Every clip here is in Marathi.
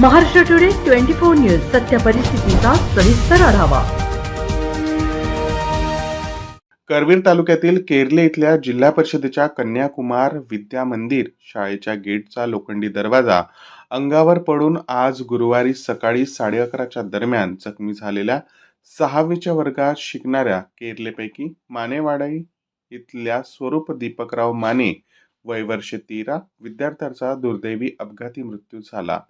Maharashtra today twenty four news सत्य परिस्थितीचा सविस्तर आढावा. करवीर तालुक्यातील केरले इथल्या जिल्हा परिषदेच्या कन्याकुमार विद्या मंदिर शाळेच्या गेटचा लोखंडी दरवाजा अंगावर पडून आज गुरुवारी सकाळी साडे अकराच्या दरम्यान जखमी झालेल्या सहावीच्या वर्गात शिकणाऱ्या केरलेपैकी मानेवाडाई इथल्या स्वरूप दीपकराव माने वय वर्षे तेरा विद्यार्थ्याचा दुर्दैवी अपघाती मृत्यू झाला.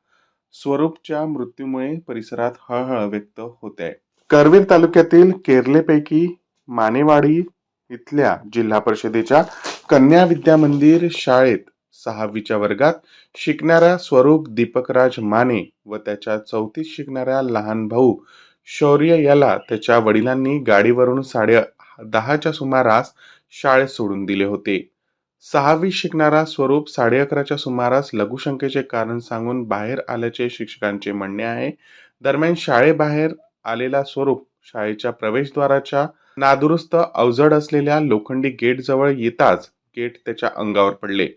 स्वरूपच्या मृत्यूमुळे परिसरात हळहळ व्यक्त होते. आहे करवीर तालुक्यातील केरलेपैकी मानेवाडी इथल्या जिल्हा परिषदेच्या कन्या विद्या मंदिर शाळेत सहावीच्या वर्गात शिकणाऱ्या स्वरूप दीपकराज माने व त्याच्या चौथीत शिकणाऱ्या लहान भाऊ शौर्य याला त्याच्या वडिलांनी गाडीवरून साडे दहाच्या सुमारास शाळेत सोडून दिले होते. सहावी शिकणारा स्वरूप साडे अकराच्या सुमारास लघुशंकेचे कारण सांगून बाहेर आल्याचे शिक्षकांचे म्हणणे आहे. दरम्यान शाळेबाहेर आलेला स्वरूप शाळेच्या प्रवेशद्वाराच्या नादुरुस्त अवजड असलेल्या लोखंडी गेटजवळ येताच गेट त्याच्या अंगावर पडले.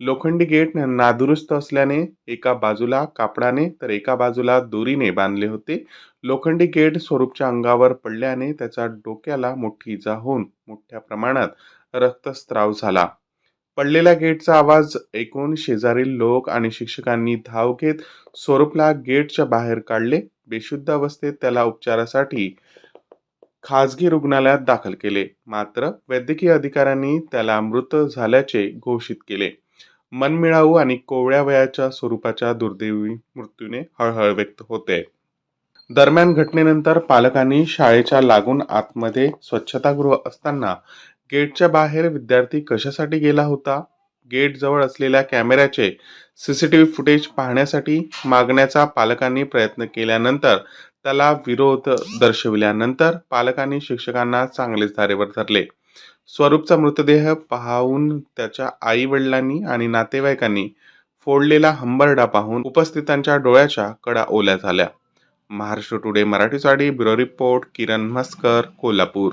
लोखंडी गेट नादुरुस्त असल्याने एका बाजूला कापडाने तर एका बाजूला दोरीने बांधले होते. लोखंडी गेट स्वरूपच्या अंगावर पडल्याने त्याच्या डोक्याला मोठी इजा होऊन मोठ्या प्रमाणात रक्तस्त्राव झाला. पडलेल्या गेटचा आवाज ऐकून शेजारील लोक आणि शिक्षकांनी धाव घेत स्वरूपला गेटच्या बाहेर काढले. बेशुद्ध अवस्थेत त्याला उपचारासाठी खाजगी रुग्णालयात दाखल केले. मात्र वैद्यकीय अधिकाऱ्यांनी त्याला मृत झाल्याचे घोषित केले. मनमिळावू आणि कोवळ्या वयाच्या स्वरूपाच्या दुर्दैवी मृत्यूने हळहळ व्यक्त होते. दरम्यान घटनेनंतर पालकांनी शाळेच्या लागून आतमध्ये स्वच्छतागृह असताना गेटच्या बाहेर विद्यार्थी कशासाठी गेला होता? गेट जवळ असलेल्या कॅमेऱ्याचे सीसीटीव्ही फुटेज पाहण्यासाठी मागण्याचा पालकांनी प्रयत्न केल्यानंतर त्याला विरोध दर्शविल्यानंतर पालकांनी शिक्षकांना चांगलेच धारेवर धरले. स्वरूपचा मृतदेह पाहून त्याच्या आई वडिलांनी आणि नातेवाईकांनी फोडलेला हंबरडा पाहून उपस्थितांच्या डोळ्याच्या कडा ओल्या झाल्या. महाराष्ट्र टुडे मराठीसाठी ब्युरो रिपोर्ट किरण म्हस्कर कोल्हापूर.